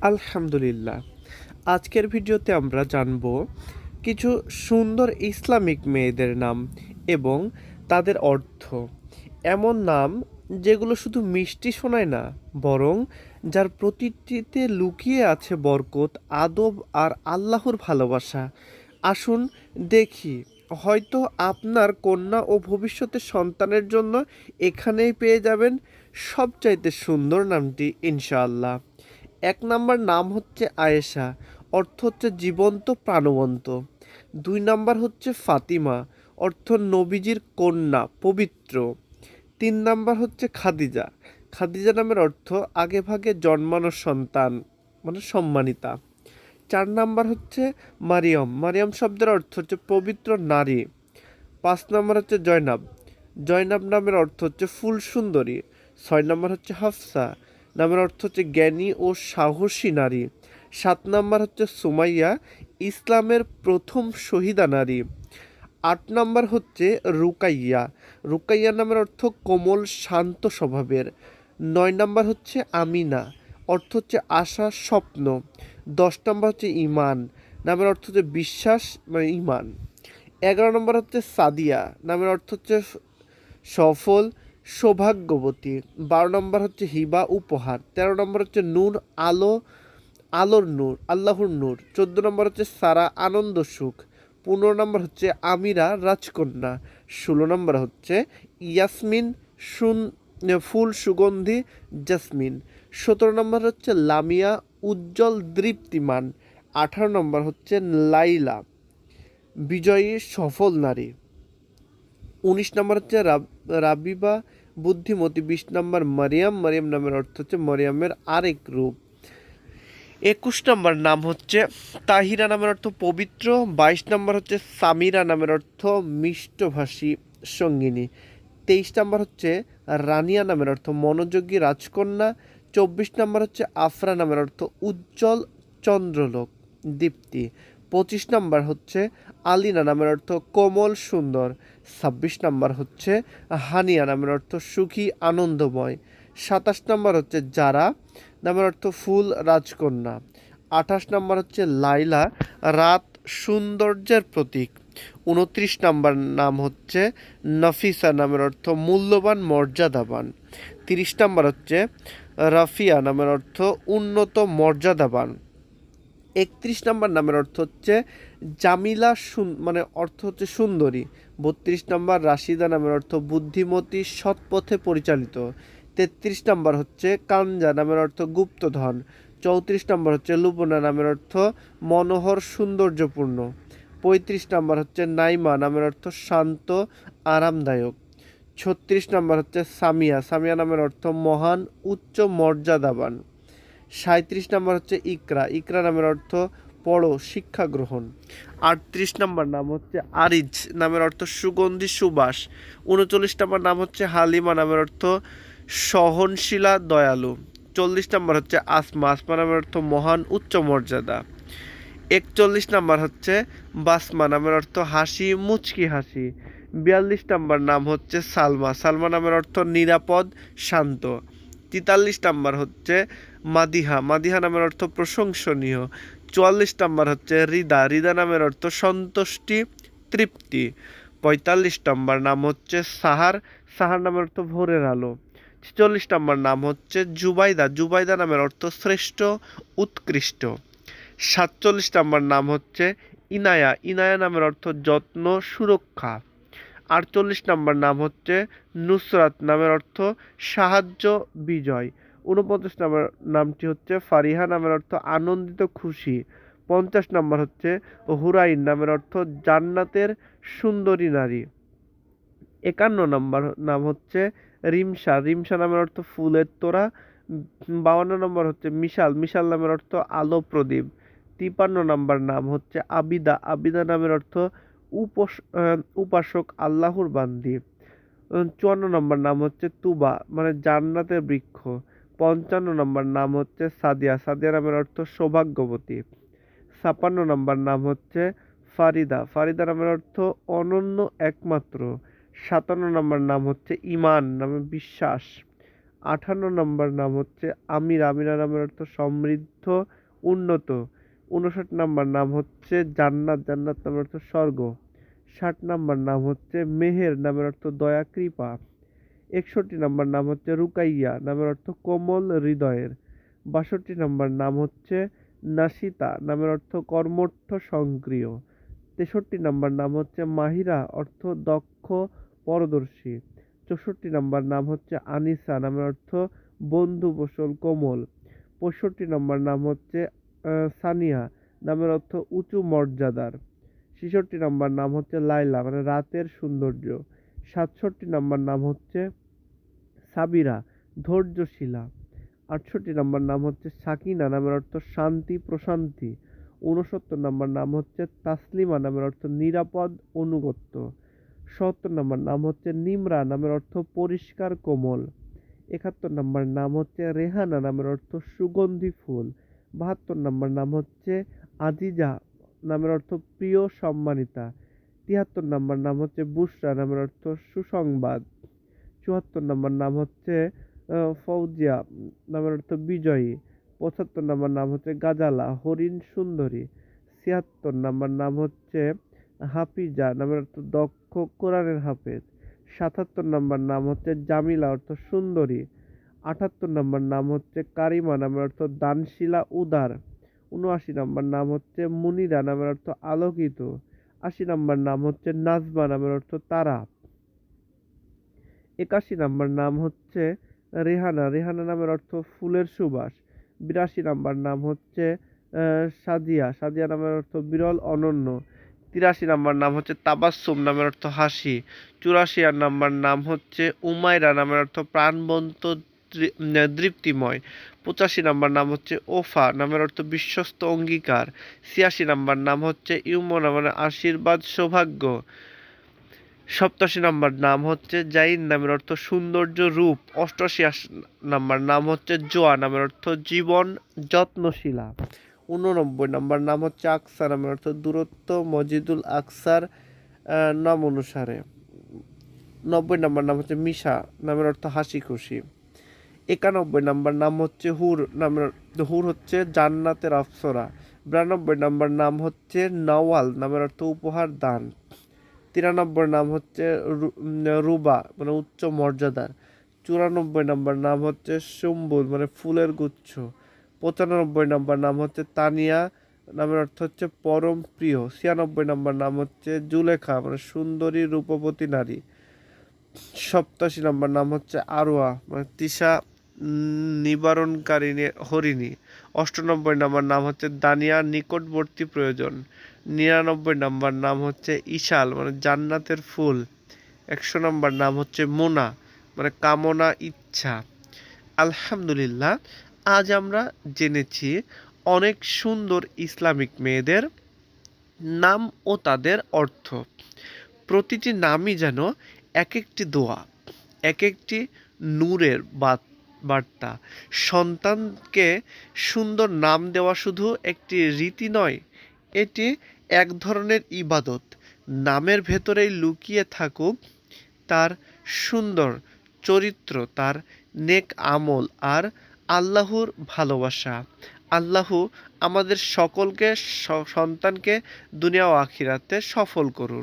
আলহামদুলিল্লাহ। আজকের ভিডিওতে আমরা জানব কিছু সুন্দর ইসলামিক মেয়েদের নাম এবং তাদের অর্থ। এমন নাম যেগুলো শুধু মিষ্টি শোনায় না, বরং যার প্রতিটিতে লুকিয়ে আছে বরকত, আদব আর আল্লাহর ভালোবাসা। আসুন দেখি, হয়তো আপনার কন্যা ও ভবিষ্যতের সন্তানের জন্য এখানেই পেয়ে যাবেন সবচাইতে সুন্দর নামটি, ইনশাআল্লাহ। এক নাম্বার নাম হচ্ছে আয়েশা, অর্থ হচ্ছে জীবন্ত, প্রাণবন্ত। দুই নাম্বার হচ্ছে ফাতিমা, অর্থ নবীজির কন্যা, পবিত্র। তিন নাম্বার হচ্ছে খাদিজা। খাদিজা নামের অর্থ আগে ভাগে জন্মানো সন্তান মানে সম্মানিতা। চার নাম্বার হচ্ছে মারিয়ম। মারিয়াম শব্দের অর্থ হচ্ছে পবিত্র নারী। পাঁচ নাম্বার হচ্ছে জয়নাব। জয়নাব নামের অর্থ হচ্ছে ফুল সুন্দরী। ছয় নাম্বার হচ্ছে হাফসা। নামের অর্থ হচ্ছে জ্ঞানী ও সাহসী নারী। সাত নম্বর হচ্ছে সুমাইয়া, ইসলামের প্রথম শহীদা নারী। আট নম্বর হচ্ছে রুকাইয়া। রুকাইয়া নামের অর্থ কোমল, শান্ত স্বভাবের। নয় নাম্বার হচ্ছে আমিনা, অর্থ হচ্ছে আশা, স্বপ্ন। দশ নাম্বার হচ্ছে ইমান নামের অর্থ হচ্ছে বিশ্বাস মানে ইমান এগারো নম্বর হচ্ছে সাদিয়া, নামের অর্থ হচ্ছে সফল। সৌভাগ্যবতী। বারো নম্বর হচ্ছে হিবা উপহার, তেরো নম্বর হচ্ছে নূর, আলো, আলোর নূর, আল্লাহর নূর, চোদ্দ নম্বর হচ্ছে সারা আনন্দ, সুখ, পনেরো নম্বর হচ্ছে আমিরা, রাজকন্যা, ষোলো নম্বর হচ্ছে ইয়াসমিন, সুন ফুল সুগন্ধি, জাসমিন, সতেরো নম্বর হচ্ছে লামিয়া, উজ্জ্বল, দৃপ্তিমান, আঠারো নম্বর হচ্ছে লাইলা, বিজয়ী, সফল নারী, উনিশ নম্বর হচ্ছে রাব- রাবিবা বুদ্ধিমতী বিশ নম্বর মারিয়াম মারিয়াম নামের অর্থ হচ্ছে মারিয়ামের আরেক রূপ। একুশ নম্বর নাম হচ্ছে তাহিরা নামের অর্থ পবিত্র, বাইশ নম্বর হচ্ছে সামিরা নামের অর্থ মিষ্টভাষী, সঙ্গিনী। তেইশ নম্বর হচ্ছে রানিয়া নামের অর্থ মনোযোগী রাজকন্যা, চব্বিশ নম্বর হচ্ছে আফরা নামের অর্থ উজ্জ্বল চন্দ্রলোক, দীপ্তি। পঁচিশ নাম্বার হচ্ছে আলিনা নামের অর্থ কোমল সুন্দর। ছাব্বিশ নাম্বার হচ্ছে হানিয়া নামের অর্থ সুখী, আনন্দময়। সাতাশ নাম্বার হচ্ছে যারা নামের অর্থ ফুল, রাজকন্যা। আঠাশ নাম্বার হচ্ছে লাইলা, রাত সৌন্দর্যের প্রতীক। উনত্রিশ নাম্বার নাম হচ্ছে নফিসা নামের অর্থ মূল্যবান, মর্যাদাবান। তিরিশ নাম্বার হচ্ছে রাফিয়া নামের অর্থ উন্নত, মর্যাদাবান। একত্রিশ নম্বর নামের অর্থ হচ্ছে জামিলা মানে অর্থ হচ্ছে সুন্দরী। বত্রিশ নম্বর রাশিদা নামের অর্থ বুদ্ধিমতী সৎ পথে পরিচালিত। তেত্রিশ নম্বর হচ্ছে কাঞ্জা নামের অর্থ গুপ্তধন। চৌত্রিশ নম্বর হচ্ছে লুবনা নামের অর্থ মনোহর সৌন্দর্যপূর্ণ। পঁয়ত্রিশ নম্বর হচ্ছে নাইমা নামের অর্থ শান্ত, আরামদায়ক। ছত্রিশ নম্বর হচ্ছে সামিয়া সামিয়া নামের অর্থ মহান, উচ্চ মর্যাদাবান। সাঁত্রিশ নাম্বার হচ্ছে ইকরা। ইকরা নামের অর্থ পড়ো, শিক্ষা গ্রহণ। আটত্রিশ নাম্বার নাম হচ্ছে আরিজ, নামের অর্থ সুগন্ধি সুবাস। উনচল্লিশ নম্বর নাম হচ্ছে হালিমা, নামের অর্থ সহনশীলা দয়ালু। চল্লিশ নাম্বার হচ্ছে আসমা আসমা নামের অর্থ মহান উচ্চ মর্যাদা। একচল্লিশ নাম্বার হচ্ছে বাসমা, নামের অর্থ হাসি, মুচকি হাসি। বিয়াল্লিশ নাম্বার নাম হচ্ছে সালমা সালমা নামের অর্থ নিরাপদ, শান্ত। তেতাল্লিশ নাম্বার হচ্ছে মাদিহা। মাদিহা নামের অর্থ প্রশংসনীয়। চুয়াল্লিশ নাম্বার হচ্ছে রিদা। রিদা নামের অর্থ সন্তুষ্টি, তৃপ্তি। পঁয়তাল্লিশ নম্বর নাম হচ্ছে সাহার। সাহার নামের অর্থ ভোরের আলো। ছেচল্লিশ নম্বর নাম হচ্ছে জুবাইদা। জুবাইদা নামের অর্থ শ্রেষ্ঠ, উৎকৃষ্ট। সাতচল্লিশ নাম্বার নাম হচ্ছে ইনায়া। ইনায়া নামের অর্থ যত্ন, সুরক্ষা। আটচল্লিশ নম্বর নাম হচ্ছে নুসরাত নামের অর্থ সাহায্য বিজয়। উনপঞ্চাশ নম্বর নামটি হচ্ছে ফারিহা নামের অর্থ আনন্দিত খুশি। পঞ্চাশ নম্বর হচ্ছে হুরাইন নামের অর্থ জান্নাতের সুন্দরী নারী। একান্ন নম্বর নাম হচ্ছে রিমসা রিমসা নামের অর্থ ফুলের তোড়া। বাউন্ন নম্বর হচ্ছে মিশাল। মিশাল নামের অর্থ আলো প্রদীপ। তিপান্ন নম্বর নাম হচ্ছে আবিদা। আবিদা নামের অর্থ উপস উপাসক আল্লাহর বান্দি। চুয়ান্ন নম্বর নাম হচ্ছে তুবা মানে জান্নাতের বৃক্ষ। পঞ্চান্ন নম্বর নাম হচ্ছে সাদিয়া সাদিয়া নামের অর্থ সৌভাগ্যবতী। ছাপ্পান্ন নম্বর নাম হচ্ছে ফারিদা ফারিদা নামের অর্থ অনন্য একমাত্র। সাতান্ন নম্বর নাম হচ্ছে ইমান নামে বিশ্বাস। আঠান্ন নম্বর নাম হচ্ছে আমির, আমিরা নামের অর্থ সমৃদ্ধ, উন্নত। উনষাট নম্বর নাম হচ্ছে জান্নাত জান্নাত নামের অর্থ স্বর্গ। ষাট নাম্বার নাম হচ্ছে মেহের, নামের অর্থ দয়া, কৃপা। একষট্টি নাম্বার নাম হচ্ছে রুকাইয়া, নামের অর্থ কোমল হৃদয়ের। বাষট্টি নাম্বার নাম হচ্ছে নাসিতা, নামের অর্থ কর্মঠ সক্রিয়। তেষট্টি নাম্বার নাম হচ্ছে মাহিরা, অর্থ দক্ষ, পরদর্শী। চৌষট্টি নাম্বার নাম হচ্ছে আনিসা, নামের অর্থ বন্ধু, বসল, কোমল। পঁয়ষট্টি নাম্বার নাম হচ্ছে সানিয়া, নামের অর্থ উঁচু মর্যাদার। ছেষট্টি নম্বর নাম হচ্ছে লাইলা মানে রাতের সৌন্দর্য। সাতষট্টি নম্বর নাম হচ্ছে সাবিরা, ধৈর্যশীলা। আটষট্টি নম্বর নাম হচ্ছে সাকিনা, নামের অর্থ শান্তি, প্রশান্তি। ঊনসত্তর নম্বর নাম হচ্ছে তাসলিমা, নামের অর্থ নিরাপদ, অনুগত্য। সত্তর নম্বর নাম হচ্ছে নিমরা, নামের অর্থ পরিষ্কার, কোমল। একাত্তর নম্বর নাম হচ্ছে রেহানা, নামের অর্থ সুগন্ধি ফুল। বাহাত্তর নম্বর নাম হচ্ছে আজিজা নামের অর্থ প্রিয় সম্মানিতা। তিয়াত্তর নম্বর নাম হচ্ছে বুশরা নামের অর্থ সুসংবাদ। চুয়াত্তর নম্বর নাম হচ্ছে ফৌজিয়া, নামের অর্থ বিজয়ী। পঁচাত্তর নম্বর নাম হচ্ছে গাজালা, হরিণ সুন্দরী। ছিয়াত্তর নম্বর নাম হচ্ছে হাফিজা, নামের অর্থ দক্ষ কোরআনের হাফেজ। সাতাত্তর নম্বর নাম হচ্ছে জামিলা, অর্থ সুন্দরী। আটাত্তর নম্বর নাম হচ্ছে কারিমা, নামের অর্থ দানশিলা উদার। উনআশি নম্বর নাম হচ্ছে মুনিরা নামের অর্থ আলোকিত। আশি নম্বর নাম হচ্ছে নাজমা নামের অর্থ তারা। একাশি নম্বর নাম হচ্ছে রেহানা। রেহানা নামের অর্থ ফুলের সুবাস। বিরাশি নম্বর নাম হচ্ছে সাদিয়া সাদিয়া নামের অর্থ বিরল, অনন্য। তিরাশি নম্বর নাম হচ্ছে তাবাসসুম নামের অর্থ হাসি। চুরাশি আর নম্বর নাম হচ্ছে উমাইরা নামের অর্থ প্রাণবন্ত দৃপ্তিময় পঁচাশি নাম্বার নাম হচ্ছে ওফা, নামের অর্থ বিশ্বস্ত অঙ্গীকার। ছিয়াশি নাম্বার নাম হচ্ছে ইউমনা মানে আশীর্বাদ সৌভাগ্য। সপ্তাশি নাম্বার নাম হচ্ছে জাইন, নামের অর্থ সৌন্দর্য রূপ। অষ্টআশি নাম্বার নাম হচ্ছে জোয়া, নামের অর্থ জীবন যত্নশীলা। উননব্বই নাম্বার নাম হচ্ছে আকসা, নামের অর্থ দূরত্ব, মজিদুল আকসার নাম অনুসারে। নব্বই নাম্বার নাম হচ্ছে মিশা, নামের অর্থ হাসি খুশি একানব্বই নম্বর নাম হচ্ছে হুর নামের হুর হচ্ছে জান্নাতের অপ্সরা। বিরানব্বই নাম্বার নাম হচ্ছে নওয়াল, নামের অর্থ উপহার, দান। তিরানব্বই নাম হচ্ছে রুবা মানে উচ্চ মর্যাদার চুরানব্বই নম্বর নাম হচ্ছে সুম্বুল মানে ফুলের গুচ্ছ। পঁচানব্বই নম্বর নাম হচ্ছে তানিয়া, নামের অর্থ হচ্ছে পরম প্রিয়। ছিয়ানব্বই নম্বর নাম হচ্ছে জুলেখা মানে সুন্দরী রূপবতী নারী। সপ্তাশি নম্বর নাম হচ্ছে আরোয়া মানে তিশা উম, নিবারণকারিণী হরিণী। অষ্টানব্বই নম্বর নাম হচ্ছে দানিয়া নিকটবর্তী প্রয়োজন। নিরানব্বই নম্বর নাম হচ্ছে ইশাল মানে জান্নাতের ফুল। একশো নম্বর নাম হচ্ছে মোনা মানে কামনা ইচ্ছা। আলহামদুলিল্লাহ আজ আমরা জেনেছি অনেক সুন্দর ইসলামিক মেয়েদের নাম ও তাদের অর্থ। প্রতিটি নামই যেন এক একটি দোয়া এক একটি নূরের বাত- বার্তা। সন্তানকে সুন্দর নাম দেওয়া শুধু একটি রীতি নয়, এটি এক ধরনের ইবাদত। নামের ভেতরেই লুকিয়ে থাকুক তার সুন্দর চরিত্র, তার নেক আমল আর আল্লাহর ভালোবাসা। আল্লাহ আমাদের সকলকে সন্তানকে দুনিয়া ও আখিরাতে সফল করুন।